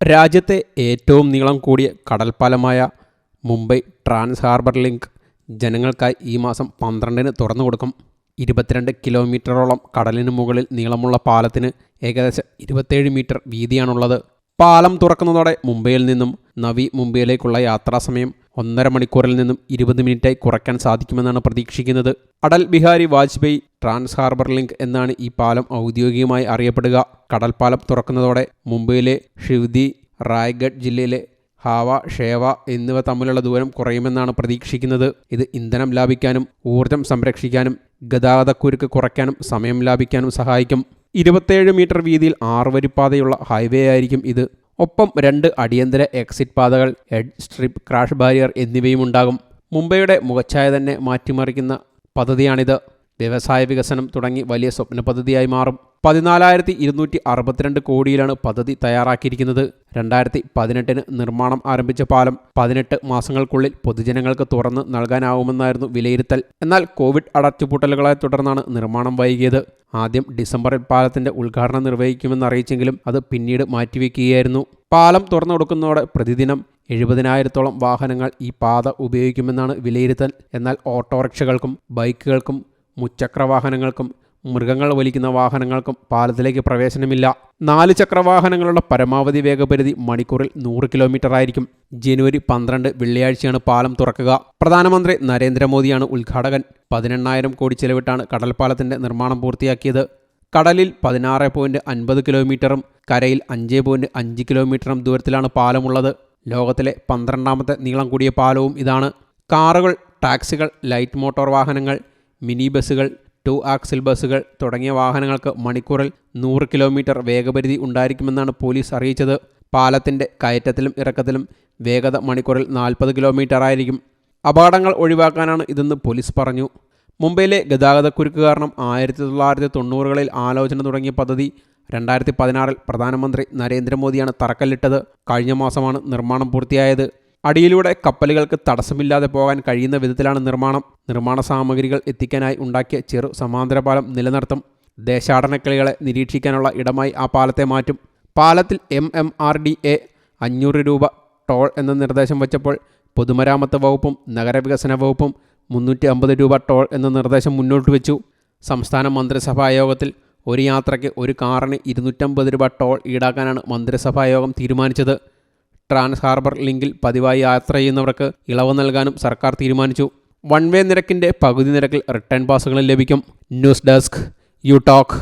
രാജ്യത്തെ ഏറ്റവും നീളം കൂടിയ കടൽപ്പാലമായ മുംബൈ ട്രാൻസ് ഹാർബർ ലിങ്ക് ജനങ്ങൾക്കായി ഈ മാസം പന്ത്രണ്ടിന് തുറന്നു കൊടുക്കും. ഇരുപത്തിരണ്ട് കിലോമീറ്ററോളം കടലിന് മുകളിൽ നീളമുള്ള പാലത്തിന് ഏകദേശം ഇരുപത്തേഴ് മീറ്റർ വീതിയാണുള്ളത്. പാലം തുറക്കുന്നതോടെ മുംബൈയിൽ നിന്നും നവി മുംബൈയിലേക്കുള്ള യാത്രാസമയം ഒന്നര മണിക്കൂറിൽ നിന്നും ഇരുപത് മിനിറ്റായി കുറയ്ക്കാൻ സാധിക്കുമെന്നാണ് പ്രതീക്ഷിക്കുന്നത്. Atal Bihari Vajpayee trans harbour link എന്നാണ് ഈ പാലം ഔദ്യോഗികമായി അറിയപ്പെടുക. കടൽപ്പാലം തുറക്കുന്നതോടെ മുംബൈയിലെ ഷിവ്ദി റായ്ഗഡ് ജില്ലയിലെ ഹാവ ഷേവ എന്നിവ തമ്മിലുള്ള ദൂരം കുറയുമെന്നാണ് പ്രതീക്ഷിക്കുന്നത്. ഇത് ഇന്ധനം ലാഭിക്കാനും ഊർജം സംരക്ഷിക്കാനും ഗതാഗതക്കുരുക്ക് കുറയ്ക്കാനും സമയം ലാഭിക്കാനും സഹായിക്കും. ഇരുപത്തേഴ് മീറ്റർ വീതിയിൽ ആറുവരിപ്പാതയുള്ള ഹൈവേ ആയിരിക്കും ഇത്. ഒപ്പം രണ്ട് അടിയന്തര എക്സിറ്റ് പാതകൾ ഹെഡ് സ്ട്രിപ്പ് ക്രാഷ് ബാരിയർ എന്നിവയും ഉണ്ടാകും മുംബൈയുടെ മുഖച്ഛായ തന്നെ മാറ്റിമറിക്കുന്ന പദ്ധതിയാണിത്. വ്യവസായ വികസനം തുടങ്ങി വലിയ സ്വപ്ന പദ്ധതിയായി മാറും. പതിനാലായിരത്തി ഇരുന്നൂറ്റി അറുപത്തിരണ്ട് കോടിയിലാണ് പദ്ധതി തയ്യാറാക്കിയിരിക്കുന്നത്. രണ്ടായിരത്തി പതിനെട്ടിന് നിർമ്മാണം ആരംഭിച്ച പാലം പതിനെട്ട് മാസങ്ങൾക്കുള്ളിൽ പൊതുജനങ്ങൾക്ക് തുറന്ന് നൽകാനാവുമെന്നായിരുന്നു വിലയിരുത്തൽ. എന്നാൽ കോവിഡ് അടച്ചുപൂട്ടലുകളെ തുടർന്നാണ് നിർമ്മാണം വൈകിയത്. ആദ്യം ഡിസംബറിൽ പാലത്തിന്റെ ഉദ്ഘാടനം നിർവഹിക്കുമെന്ന് അറിയിച്ചെങ്കിലും അത് പിന്നീട് മാറ്റിവെക്കുകയായിരുന്നു. പാലം തുറന്നു കൊടുക്കുന്നതോടെ പ്രതിദിനം എഴുപതിനായിരത്തോളം വാഹനങ്ങൾ ഈ പാത ഉപയോഗിക്കുമെന്നാണ് വിലയിരുത്തൽ. എന്നാൽ ഓട്ടോറിക്ഷകൾക്കും ബൈക്കുകൾക്കും മുച്ചക്ര വാഹനങ്ങൾക്കും മൃഗങ്ങൾ വലിക്കുന്ന വാഹനങ്ങൾക്കും പാലത്തിലേക്ക് പ്രവേശനമില്ല. നാല് ചക്ര വാഹനങ്ങളുടെ പരമാവധി വേഗപരിധി മണിക്കൂറിൽ നൂറ് കിലോമീറ്റർ ആയിരിക്കും ജനുവരി പന്ത്രണ്ട് വെള്ളിയാഴ്ചയാണ് പാലം തുറക്കുക. പ്രധാനമന്ത്രി നരേന്ദ്രമോദിയാണ് ഉദ്ഘാടകൻ. പതിനെണ്ണായിരം കോടി ചെലവിട്ടാണ് കടൽപ്പാലത്തിന്റെ നിർമ്മാണം പൂർത്തിയാക്കിയത്. കടലിൽ പതിനാറ് പോയിന്റ് അൻപത് കിലോമീറ്ററും കരയിൽ അഞ്ച് പോയിന്റ് അഞ്ച് കിലോമീറ്ററും ദൂരത്തിലാണ് പാലമുള്ളത്. ലോകത്തിലെ പന്ത്രണ്ടാമത്തെ നീളം കൂടിയ പാലവും ഇതാണ്. കാറുകൾ ടാക്സികൾ ലൈറ്റ് മോട്ടോർ വാഹനങ്ങൾ മിനി ബസ്സുകൾ ടു ആക്സിൽ ബസ്സുകൾ തുടങ്ങിയ വാഹനങ്ങൾക്ക് മണിക്കൂറിൽ നൂറ് കിലോമീറ്റർ വേഗപരിധി ഉണ്ടായിരിക്കുമെന്നാണ് പോലീസ് അറിയിച്ചത്. പാലത്തിന്റെ കയറ്റത്തിലും ഇറക്കത്തിലും വേഗത മണിക്കൂറിൽ നാൽപ്പത് കിലോമീറ്റർ ആയിരിക്കും അപകടങ്ങൾ ഒഴിവാക്കാനാണ് ഇതെന്ന് പോലീസ് പറഞ്ഞു. മുംബൈയിലെ ഗതാഗതക്കുരുക്ക് കാരണം ആയിരത്തി തൊള്ളായിരത്തി തൊണ്ണൂറുകളിൽ ആലോചന തുടങ്ങിയ പദ്ധതി രണ്ടായിരത്തി പതിനാറിൽ പ്രധാനമന്ത്രി നരേന്ദ്രമോദിയാണ് തറക്കല്ലിട്ടത്. കഴിഞ്ഞ മാസമാണ് നിർമ്മാണം പൂർത്തിയായത്. അടിയിലൂടെ കപ്പലുകൾക്ക് തടസ്സമില്ലാതെ പോകാൻ കഴിയുന്ന വിധത്തിലാണ് നിർമ്മാണം. നിർമ്മാണ സാമഗ്രികൾ എത്തിക്കാനായി ഉണ്ടാക്കിയ ചെറു സമാന്തര പാലം നിലനിർത്തും ദേശാടനക്കിളികളെ നിരീക്ഷിക്കാനുള്ള ഇടമായി ആ പാലത്തെ മാറ്റും. പാലത്തിൽ M M R D A അഞ്ഞൂറ് രൂപ ടോൾ എന്ന നിർദ്ദേശം വച്ചപ്പോൾ പൊതുമരാമത്ത് വകുപ്പും നഗരവികസന വകുപ്പും മുന്നൂറ്റി അമ്പത് രൂപ ടോൾ എന്ന നിർദ്ദേശം മുന്നോട്ട് വെച്ചു. സംസ്ഥാന മന്ത്രിസഭാ യോഗത്തിൽ ഒരു യാത്രയ്ക്ക് ഒരു കാറിന് ഇരുന്നൂറ്റമ്പത് രൂപ ടോൾ ഈടാക്കാനാണ് മന്ത്രിസഭാ യോഗം തീരുമാനിച്ചത്. ട്രാൻസ് ഹാർബർ ലിങ്കിൽ പതിവായി യാത്ര ചെയ്യുന്നവർക്ക് ഇളവ് നൽകാനും സർക്കാർ തീരുമാനിച്ചു. വൺ വേ നിരക്കിന്റെ പകുതി നിരക്കിൽ റിട്ടേൺ പാസുകളും ലഭിക്കും. News desk you talk